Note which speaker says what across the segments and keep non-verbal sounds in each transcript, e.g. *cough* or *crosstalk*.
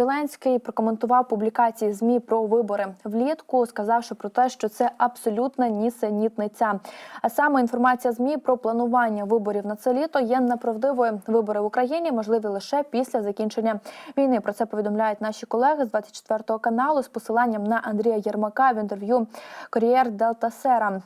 Speaker 1: Зеленський прокоментував публікації змі про вибори влітку, сказавши про те, що це абсолютна нісенітниця. А саме інформація змі про планування виборів на це літо є неправдивою. Вибори в Україні можливі лише після закінчення війни. Про це повідомляють наші колеги з 24 каналу з посиланням на Андрія Єрмака в інтерв'ю Корієр Делта Сера.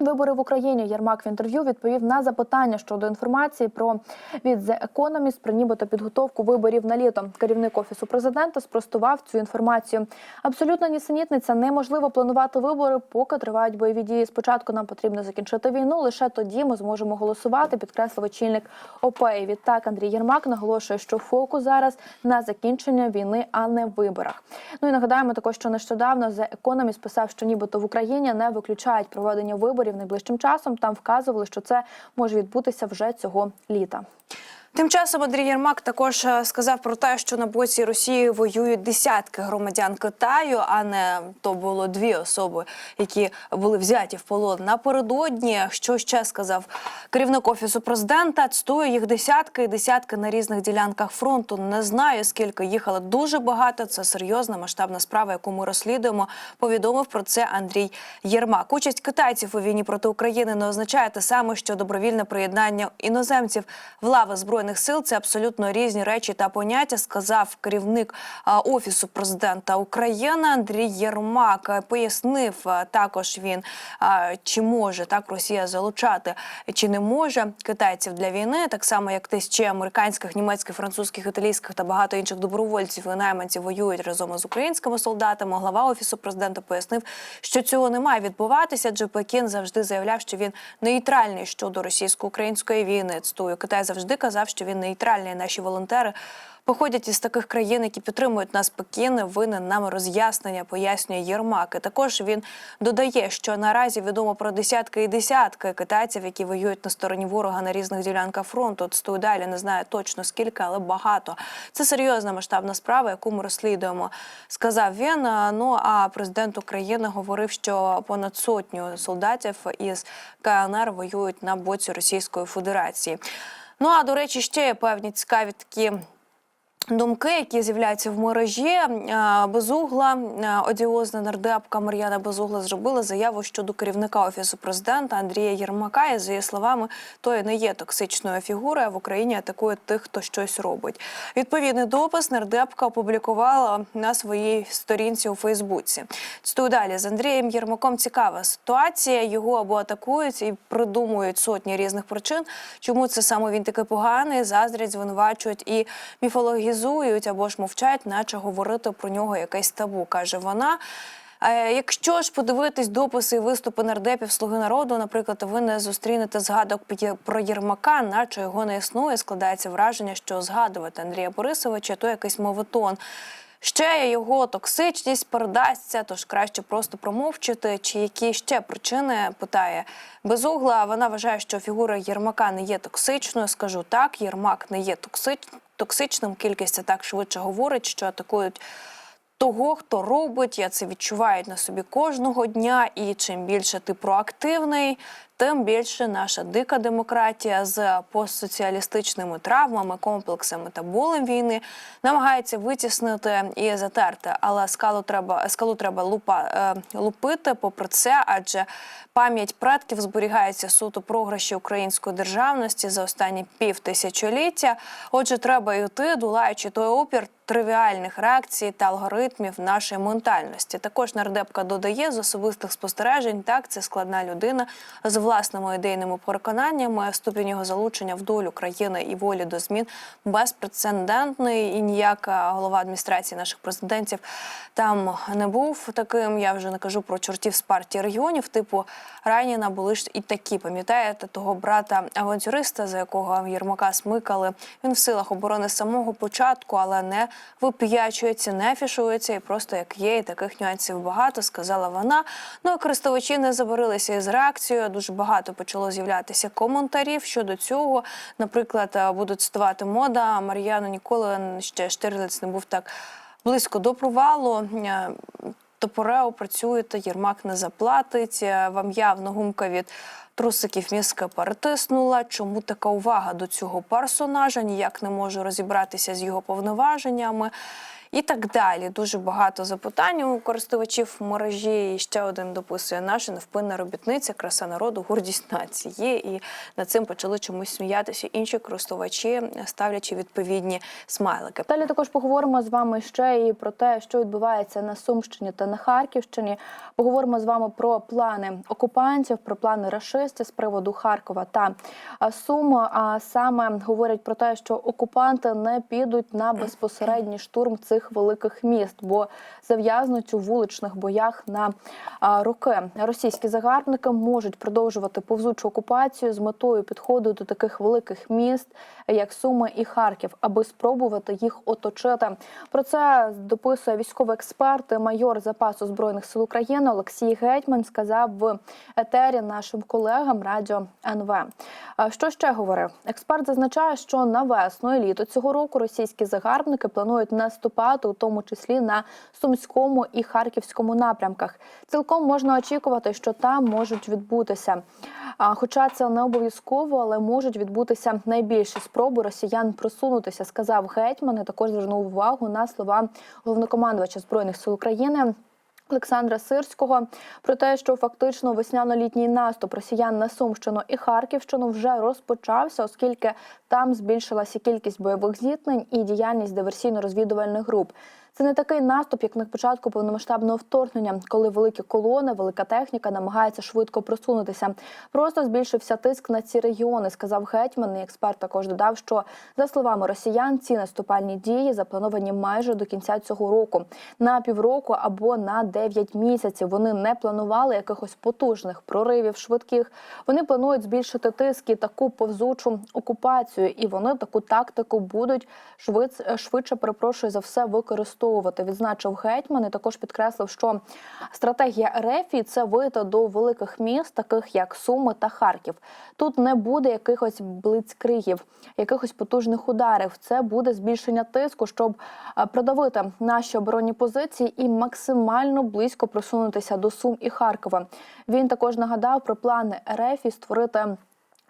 Speaker 1: Вибори в Україні Єрмак в інтерв'ю відповів на запитання щодо інформації про від The Economist про нібито підготовку виборів на літо. Керівник офісу президента спростував цю інформацію. Абсолютна нісенітниця неможливо планувати вибори, поки тривають бойові дії. Спочатку нам потрібно закінчити війну. Лише тоді ми зможемо голосувати. Підкреслив очільник ОП. І Відтак Андрій Єрмак наголошує, що фокус зараз на закінчення війни, а не виборах. Ну і нагадаємо також, що нещодавно The Economist писав, що нібито в Україні не виключають проведення виборів найближчим часом. Там вказували, що це може відбутися вже цього літа.
Speaker 2: Тим часом Андрій Єрмак також е, сказав про те, що на боці Росії воюють десятки громадян Китаю, а не то було дві особи, які були взяті в полон напередодні. Що ще сказав керівник офісу президента? Цитую, їх десятки і десятки на різних ділянках фронту. Не знаю скільки їхало дуже багато. Це серйозна масштабна справа, яку ми розслідуємо. Повідомив про це Андрій Єрмак. Участь китайців у війні проти України не означає те саме, що добровільне приєднання іноземців в лави збройних сил це абсолютно різні речі та поняття. Сказав керівник офісу президента України Андрій Єрмак. Пояснив також він, чи може так Росія залучати, чи не може китайців для війни, так само як тисячі американських, німецьких, французьких, італійських та багато інших добровольців і найманців воюють разом із українськими солдатами. Глава офісу президента пояснив, що цього не має відбуватися, адже Пекін завжди заявляв, що він нейтральний щодо російсько-української війни. Цитую, Китай завжди казав, що він нейтральний. Наші волонтери походять із таких країн, які підтримують нас Пекін. Винен нам роз'яснення, пояснює Єрмак. І також він додає, що наразі відомо про десятки і десятки китайців, які воюють на стороні ворога на різних ділянках фронту. Цитую далі, не знаю точно скільки, але багато. Це серйозна масштабна справа, яку ми розслідуємо. Сказав він. Ну а президент України говорив, що понад сотню солдатів із КНР воюють на боці Російської Федерації. Ну а до речі, ще є певні цікаві такі. Думки, які з'являються в мережі, Е, безугла е, одіозна нардепка Мар'яна Безугла зробила заяву щодо керівника офісу президента Андрія Єрмака. І за її словами, той не є токсичною фігурою. а В Україні атакує тих, хто щось робить. Відповідний допис нардепка опублікувала на своїй сторінці у Фейсбуці. Цитую далі з Андрієм Єрмаком цікава ситуація. Його або атакують і придумують сотні різних причин, чому це саме він такий поганий, заздрять, звинувачують і міфологізують або ж мовчать, наче говорити про нього якесь табу, каже вона. Е, Якщо ж подивитись дописи і виступи нардепів Слуги народу, наприклад, ви не зустрінете згадок про Єрмака, наче його не існує. Складається враження, що згадувати Андрія Борисовича то якийсь мовитон. Ще його токсичність передасться, тож краще просто промовчити. Чи які ще причини питає безугла. Вона вважає, що фігура Єрмака не є токсичною. Скажу так, Єрмак не є токсич... токсичним. Кількість так швидше говорить, що атакують того, хто робить. Я це відчуваю на собі кожного дня. І чим більше ти проактивний, тим більше наша дика демократія з постсоціалістичними травмами, комплексами та болем війни намагається витіснити і затерти. Але скалу треба скалу треба лупа, е, лупити попри це, адже пам'ять предків зберігається суто програші української державності за останні півтисячоліття. Отже, треба йти, долаючи той опір тривіальних реакцій та алгоритмів нашої ментальності. Також нардепка додає з особистих спостережень, так це складна людина з власними ідейними переконаннями. Ступінь його залучення в долю країни і волі до змін безпрецедентний. І ніяка голова адміністрації наших президентів там не був таким. Я вже не кажу про чортів з партії регіонів, типу Раніна були ж і такі. Пам'ятаєте того брата авантюриста, за якого Єрмака смикали. Він в силах оборони з самого початку, але не вип'ячується, не афішується і просто як є, і таких нюансів багато, сказала вона. Ну і користувачі не заборилися із реакцією. Дуже багато почало з'являтися коментарів щодо цього. Наприклад, е, буду цитувати мода Мар'яну ніколи ще Штирлиц не був так близько до провалу. Е, Топорео працюєте, Єрмак не заплатить. Е, Вам явно гумка від трусиків мізка перетиснула. Чому така увага до цього персонажа? Ніяк не можу розібратися з його повноваженнями. І так далі. Дуже багато запитань у користувачів мережі. І ще один дописує наша невпинна робітниця, краса народу, гордість нації. І над цим почали чомусь сміятися інші користувачі, ставлячи відповідні смайлики.
Speaker 1: Далі також поговоримо з вами ще і про те, що відбувається на Сумщині та на Харківщині. Поговоримо з вами про плани окупантів, про плани рашистів з приводу Харкова та Сум. А саме говорять про те, що окупанти не підуть на *clears throat* безпосередній штурм цих великих міст, бо зав'язнуть у вуличних боях на роки. Російські загарбники можуть продовжувати повзучу окупацію з метою підходу до таких великих міст, як Суми і Харків, аби спробувати їх оточити. Про це дописує військовий експерт, майор запасу збройних сил України Олексій Гетьман. Сказав в етері нашим колегам радіо НВ. Що ще говорив? Експерт зазначає, що на весну і літо цього року російські загарбники планують наступати, у тому числі на сумському і харківському напрямках. Цілком можна очікувати, що там можуть відбутися. Хоча це не обов'язково, але можуть відбутися найбільші спроби росіян просунутися, сказав гетьман. І також звернув увагу на слова головнокомандувача збройних сил України. Олександра Сирського про те, що фактично весняно-літній наступ росіян на Сумщину і Харківщину вже розпочався, оскільки там збільшилася кількість бойових зіткнень і діяльність диверсійно-розвідувальних груп. Це не такий наступ, як на початку повномасштабного вторгнення, коли великі колони, велика техніка намагається швидко просунутися. Просто збільшився тиск на ці регіони, сказав гетьман. І експерт також додав, що за словами росіян, ці наступальні дії заплановані майже до кінця цього року на півроку або на 9 місяців. Вони не планували якихось потужних проривів швидких. Вони планують збільшити тиск і таку повзучу окупацію, і вони таку тактику будуть швидше, швидше перепрошую за все використовувати. Відзначив гетьман і також підкреслив, що стратегія РФ – це вийти до великих міст, таких як Суми та Харків. Тут не буде якихось блицкригів, якихось потужних ударів. Це буде збільшення тиску, щоб е, продавити наші оборонні позиції і максимально близько просунутися до Сум і Харкова. Він також нагадав про плани РФ створити.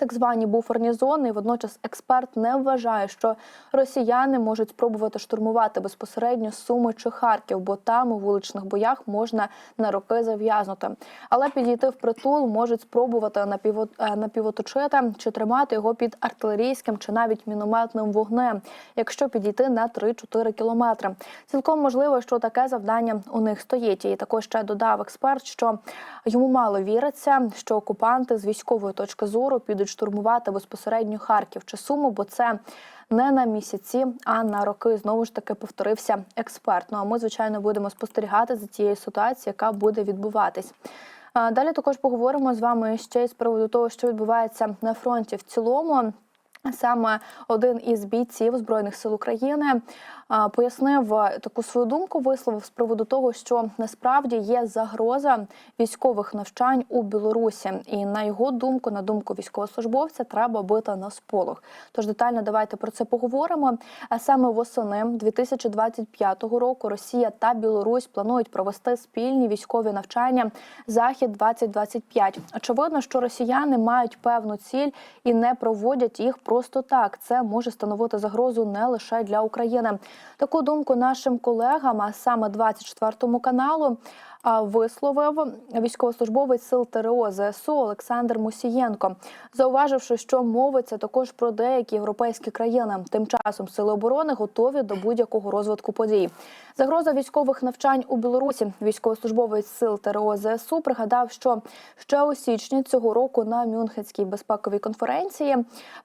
Speaker 1: Так звані буферні зони, і водночас експерт не вважає, що росіяни можуть спробувати штурмувати безпосередньо Суми чи Харків, бо там у вуличних боях можна на роки зав'язнути. Але підійти в притул можуть спробувати е, напівоточити чи тримати його під артилерійським чи навіть мінометним вогнем, якщо підійти на 3-4 кілометри. Цілком можливо, що таке завдання у них стоїть. І також ще додав експерт, що йому мало віриться, що окупанти з військової точки зору підуть штурмувати безпосередньо Харків чи Суму, бо це не на місяці, а на роки. Знову ж таки повторився експерт. Ну а ми, звичайно, будемо спостерігати за тією ситуацією, яка буде відбуватись. Далі також поговоримо з вами ще й з приводу того, що відбувається на фронті в цілому. Саме один із бійців збройних сил України пояснив е, таку свою думку, висловив з приводу того, що насправді є загроза військових навчань у Білорусі, і на його думку, на думку військовослужбовця, треба бити на сполох. Тож детально давайте про це поговоримо. А саме восени 2025 року Росія та Білорусь планують провести спільні військові навчання Захід 2025 Очевидно, що росіяни мають певну ціль і не проводять їх просто так. Це може становити загрозу не лише для України. Таку думку нашим колегам, а саме 24 каналу. Висловив військовослужбовець сил ТРО ЗСУ Олександр Мусієнко, зауваживши, що мовиться також про деякі європейські країни. Тим часом сили оборони готові до будь-якого розвитку подій. Загроза військових навчань у Білорусі. Військовослужбовець сил ТРО ЗСУ пригадав, що ще у січні цього року на Мюнхенській безпековій конференції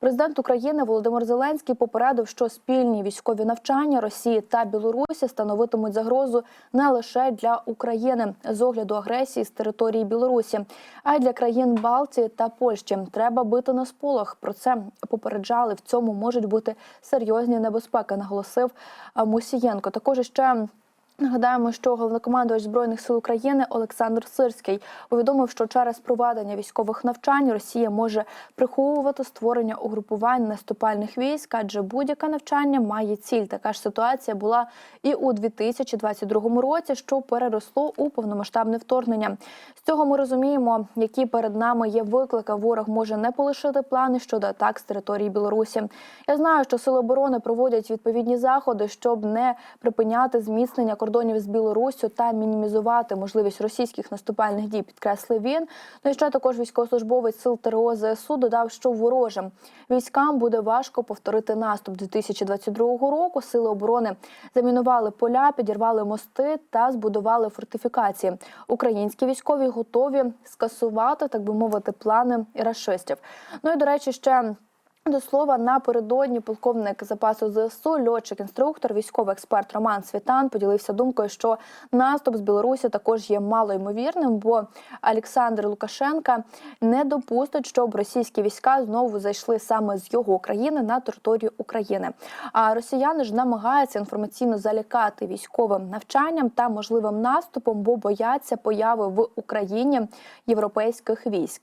Speaker 1: президент України Володимир Зеленський попередив, що спільні військові навчання Росії та Білорусі становитимуть загрозу не лише для України з огляду агресії з території Білорусі, а й для країн Балтії та Польщі. Треба бити на сполох. Про це попереджали. В цьому можуть бути серйозні небезпеки, наголосив Мусієнко. Також ще. Нагадаємо, що головнокомандувач збройних сил України Олександр Сирський повідомив, що через проведення військових навчань Росія може приховувати створення угрупувань наступальних військ, адже будь-яке навчання має ціль. Така ж ситуація була і у 2022 році, що переросло у повномасштабне вторгнення. З цього ми розуміємо, які перед нами є виклики. Ворог може не полишити плани щодо атак з території Білорусі. Я знаю, що сили оборони проводять відповідні заходи, щоб не припиняти зміцнення кордонів з Білоруссю та мінімізувати можливість російських наступальних дій. Підкреслив він. Ну і ще також військовослужбовець сил ТРО ЗСУ додав, що ворожим військам буде важко повторити наступ 2022 року. Сили оборони замінували поля, підірвали мости та збудували фортифікації. Українські військові готові скасувати, так би мовити, плани рашистів. Ну і до речі, ще. До слова, напередодні полковник запасу ЗСУ, льотчик-інструктор, військовий експерт Роман Світан поділився думкою, що наступ з Білорусі також є малоймовірним, бо Олександр Лукашенка не допустить, щоб російські війська знову зайшли саме з його країни на територію України. А росіяни ж намагаються інформаційно залякати військовим навчанням та можливим наступом, бо бояться появи в Україні європейських військ.